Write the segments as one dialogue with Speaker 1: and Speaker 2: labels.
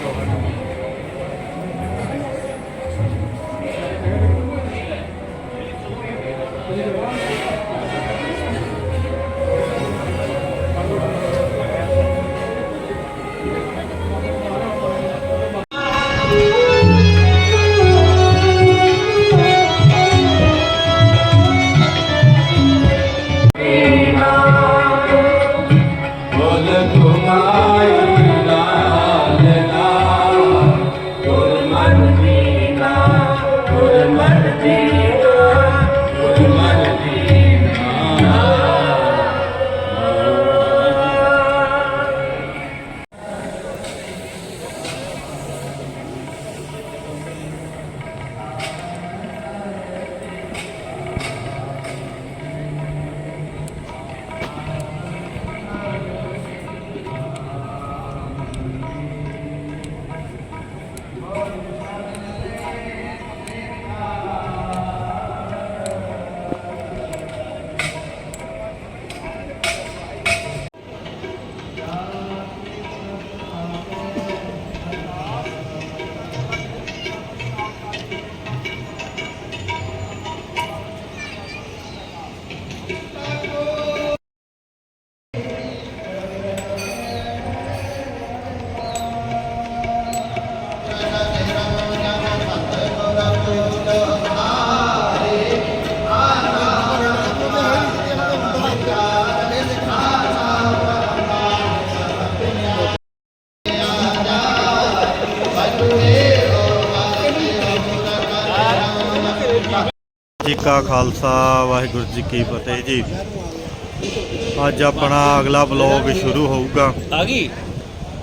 Speaker 1: Thank you. ਜੀ ਕਾ ਖਾਲਸਾ ਵਾਹਿਗੁਰੂ ਜੀ ਕੀ ਫਤਿਹ ਜੀ। ਅੱਜ ਆਪਣਾ ਅਗਲਾ ਬਲੌਗ ਸ਼ੁਰੂ ਹੋਊਗਾ।
Speaker 2: ਆ ਗਈ?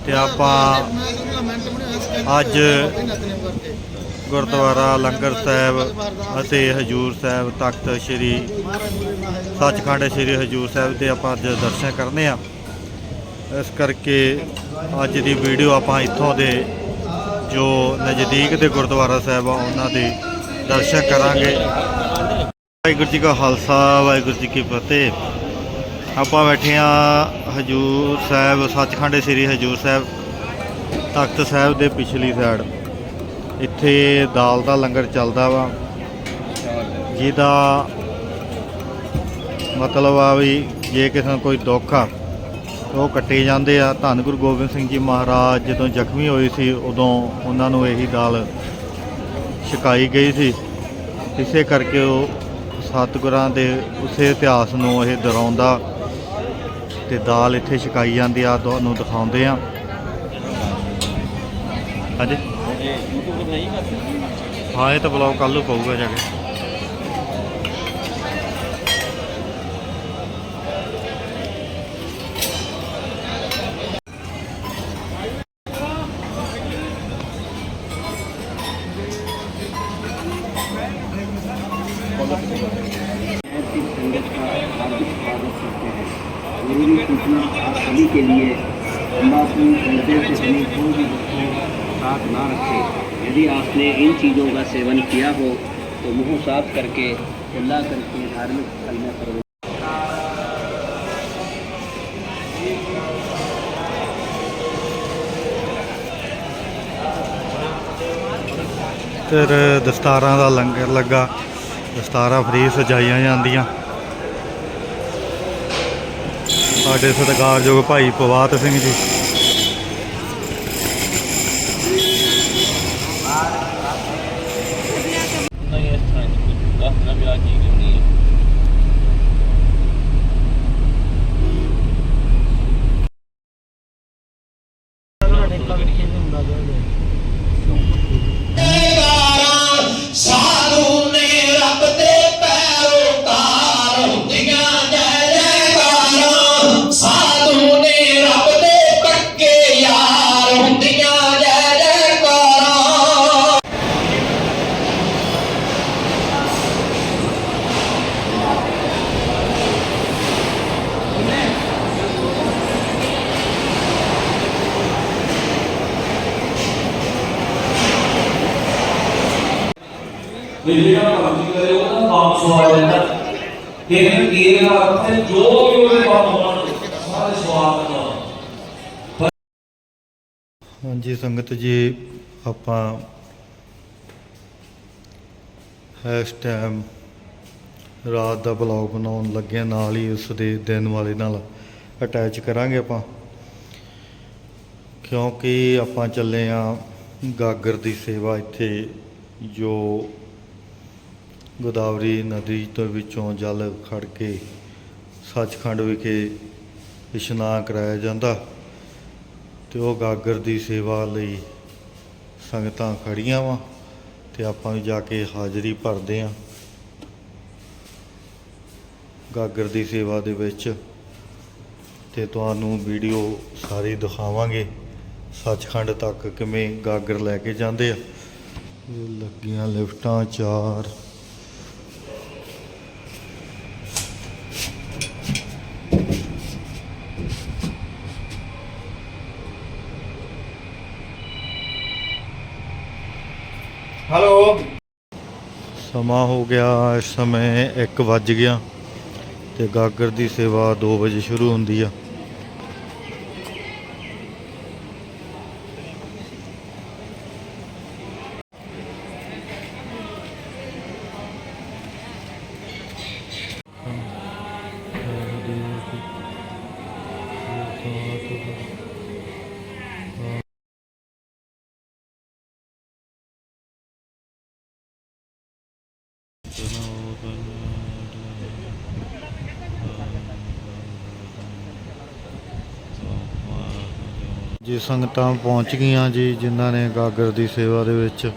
Speaker 1: ਤੇ ਆਪਾਂ ਅੱਜ ਗੁਰਦੁਆਰਾ ਲੰਗਰ ਸਾਹਿਬ ਅਤੇ ਹਜੂਰ ਸਾਹਿਬ ਤਖਤ ਸ੍ਰੀ ਸੱਚਖੰਡ ਸ੍ਰੀ ਹਜੂਰ ਸਾਹਿਬ ਦੇ ਆਪਾਂ ਅੱਜ ਦਰਸ਼ਨ ਕਰਨੇ ਆ। ਇਸ ਕਰਕੇ ਅੱਜ ਦੀ ਵੀਡੀਓ ਆਪਾਂ ਇੱਥੋਂ ਦੇ ਜੋ ਨਜ਼ਦੀਕ ਦੇ ਗੁਰਦੁਆਰਾ ਸਾਹਿਬ ਆ ਉਹਨਾਂ ਦੇ ਦਰਸ਼ਨ ਕਰਾਂਗੇ। ਵਾਹਿਗੁਰੂ ਜੀ ਕਾ ਖਾਲਸਾ, ਵਾਹਿਗੁਰੂ ਜੀ ਕੀ ਫਤਿਹ। ਆਪਾਂ ਬੈਠੇ ਆ ਹਜੂਰ ਸਾਹਿਬ, ਸੱਚਖੰਡ ਸ੍ਰੀ ਹਜੂਰ ਸਾਹਿਬ, ਤਖਤ ਸਾਹਿਬ ਦੇ ਪਿਛਲੀ ਸਾਈਡ ਇੱਥੇ ਦਾਲ ਦਾ ਲੰਗਰ ਚੱਲਦਾ ਵਾ, ਜਿਹਦਾ ਮਤਲਬ ਆ ਵੀ ਜੇ ਕਿਸੇ ਨੂੰ ਕੋਈ ਦੁੱਖ ਆ ਉਹ ਕੱਟੇ ਜਾਂਦੇ ਆ। ਧੰਨ ਗੁਰੂ ਗੋਬਿੰਦ ਸਿੰਘ ਜੀ ਮਹਾਰਾਜ ਜਦੋਂ ਜ਼ਖਮੀ ਹੋਏ ਸੀ, ਉਦੋਂ ਉਹਨਾਂ ਨੂੰ ਇਹੀ ਦਾਲ ਛਕਾਈ ਗਈ ਸੀ। ਇਸੇ ਕਰਕੇ ਉਹ ਸਤਿਗੁਰਾਂ ਦੇ ਉਸੇ ਇਤਿਹਾਸ ਨੂੰ ਇਹ ਦੁਹਰਾਉਂਦਾ ਤੇ ਦਾਲ ਇੱਥੇ ਛਕਾਈ ਜਾਂਦੀ ਆ ਤੁਹਾਨੂੰ ਦਿਖਾਉਂਦੇ ਆ। ਹਾਂਜੀ। ਹਾਂ ਇਹ ਤਾਂ ਬਲੌਗ ਕੱਲ ਨੂੰ ਪਊਗਾ ਜਾ ਕੇ।
Speaker 3: ऐसी संगत का हार्दिक स्वागत करते हैं जरूरी सूचना आप सभी के लिए तम्बाकू नशे से बनी कोई भी वस्तु साथ ना रखें यदि आपने इन चीज़ों का सेवन किया हो तो मुंह साफ करके खुला करके धार्मिक स्थल में प्रवेश
Speaker 1: ਫਿਰ ਦਸਤਾਰਾਂ ਦਾ ਲੰਗਰ ਲੱਗਾ ਦਸਤਾਰਾਂ ਫ੍ਰੀ ਸਜਾਈਆਂ ਜਾਂਦੀਆਂ। ਸਾਡੇ ਸਤਿਕਾਰਯੋਗ ਭਾਈ ਪਵਾਤ ਸਿੰਘ ਜੀ।
Speaker 2: ਨਹੀਂ, ਇਸ ਤਰ੍ਹਾਂ ਦੀ ਕੋਈ ਦੱਸ ਨਾ ਕੀ
Speaker 4: ਵੀ ਜਿਹੜਾ ਭਗਤੀ ਕਰੇ ਉਹਦਾ ਕੰਮ ਸਵਾਲ ਜਾਂਦਾ ਤੇ ਇਹ ਦਾ ਅਰਥ ਹੈ ਜੋ ਵੀ ਉਹਦੇ ਕੰਮ ਹੋਣ ਸਾਰੇ ਸਵਾਲ ਦਾ
Speaker 1: ਹਾਂਜੀ, ਸੰਗਤ ਜੀ, ਆਪਾਂ ਇਸ ਟਾਈਮ ਰਾਤ ਦਾ ਬਲੌਗ ਬਣਾਉਣ ਲੱਗੇ ਨਾਲ ਹੀ ਉਸ ਦੇ ਦਿਨ ਵਾਲੇ ਨਾਲ ਅਟੈਚ ਕਰਾਂਗੇ ਆਪਾਂ। ਕਿਉਂਕਿ ਆਪਾਂ ਚੱਲੇ ਆ ਗਾਗਰ ਦੀ ਸੇਵਾ ਇੱਥੇ, ਜੋ ਗੋਦਾਵਰੀ ਨਦੀ ਤੋਂ ਵਿੱਚੋਂ ਜਲ ਖੜ ਕੇ ਸੱਚਖੰਡ ਵਿਖੇ ਇਸ਼ਨਾਨ ਕਰਾਇਆ ਜਾਂਦਾ ਤੇ ਉਹ ਗਾਗਰ ਦੀ ਸੇਵਾ ਲਈ ਸੰਗਤਾਂ ਖੜੀਆਂ ਵਾ ਤੇ ਆਪਾਂ ਵੀ ਜਾ ਕੇ ਹਾਜ਼ਰੀ ਭਰਦੇ ਆਂ। ਗਾਗਰ ਦੀ ਸੇਵਾ ਦੇ ਵਿੱਚ ਤੇ ਤੁਹਾਨੂੰ ਵੀਡੀਓ ਸਾਰੀ ਦਿਖਾਵਾਂਗੇ ਸੱਚਖੰਡ ਤੱਕ ਕਿਵੇਂ ਗਾਗਰ ਲੈ ਕੇ ਜਾਂਦੇ ਆ। ਇਹ ਲੱਗੀਆਂ ਲਿਫਟਾਂ ਚਾਰ ਸਮਾਂ ਹੋ ਗਿਆ, ਇਸ ਸਮੇਂ 1 ਵੱਜ ਗਿਆ ਤੇ ਗਾਗਰ ਦੀ ਸੇਵਾ 2 ਵਜੇ ਸ਼ੁਰੂ ਹੁੰਦੀ ਆ। ਜੀ, ਸੰਗਤਾਂ ਪਹੁੰਚ ਗਈਆਂ ਜੀ, ਜਿਨ੍ਹਾਂ ਨੇ ਗਾਗਰ ਦੀ ਸੇਵਾ ਦੇ ਵਿੱਚ।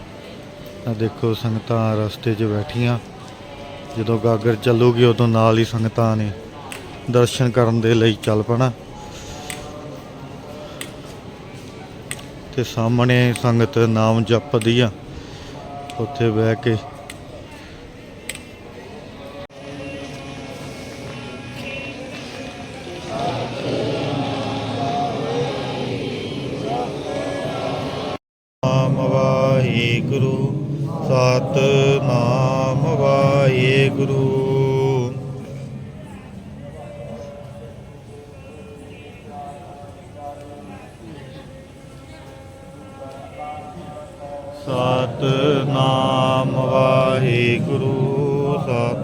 Speaker 1: ਆ ਦੇਖੋ, ਸੰਗਤਾਂ ਰਸਤੇ 'ਚ ਬੈਠੀਆਂ। ਜਦੋਂ ਗਾਗਰ ਚੱਲੂਗੀ, ਉਦੋਂ ਨਾਲ ਹੀ ਸੰਗਤਾਂ ਨੇ ਦਰਸ਼ਨ ਕਰਨ ਦੇ ਲਈ ਚੱਲ ਪਣਾ। ਤੇ ਸਾਹਮਣੇ ਸੰਗਤ ਨਾਮ ਜਪਦੀ ਆ। ਉੱਥੇ ਬਹਿ ਕੇ ਵਾਹਿਗੁਰੂ ਸਤਨਾਮ ਵਾਹਿਗੁਰੂ। ਸਤਨਾਮ ਵਾਹਿਗੁਰੂ। ਸਤ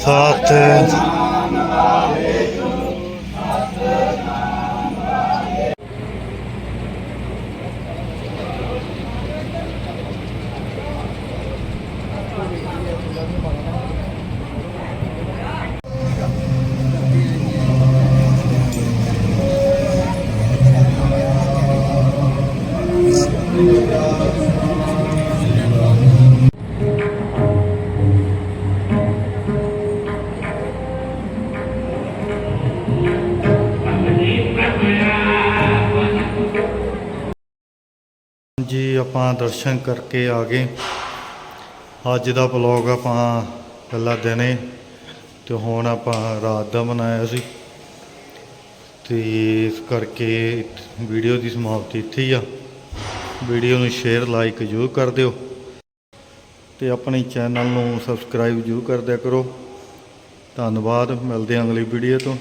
Speaker 1: ਸਤ ਜੀ ਆਪਾਂ ਦਰਸ਼ਨ ਕਰਕੇ ਆ ਗਏ। ਅੱਜ ਦਾ ਵਲੌਗ ਆਪਾਂ ਪਹਿਲਾ ਦਿਨੇ ਤੇ ਹੁਣ ਆਪਾਂ ਰਾਤ ਦਾ ਬਣਾਇਆ ਸੀ। ਤੇ ਇਸ ਕਰਕੇ ਵੀਡੀਓ ਦੀ ਸਮਾਪਤੀ ਇੱਥੇ ਹੀ ਆ। ਵੀਡੀਓ ਨੂੰ ਸ਼ੇਅਰ ਲਾਈਕ ਜ਼ਰੂਰ ਕਰ ਦਿਓ। ਤੇ ਆਪਣੇ ਚੈਨਲ ਨੂੰ ਸਬਸਕ੍ਰਾਈਬ ਜ਼ਰੂਰ ਕਰ ਦਿਆ ਕਰੋ। ਧੰਨਵਾਦ, ਮਿਲਦੇ ਹਾਂ ਅਗਲੀ ਵੀਡੀਓ ਤੋਂ।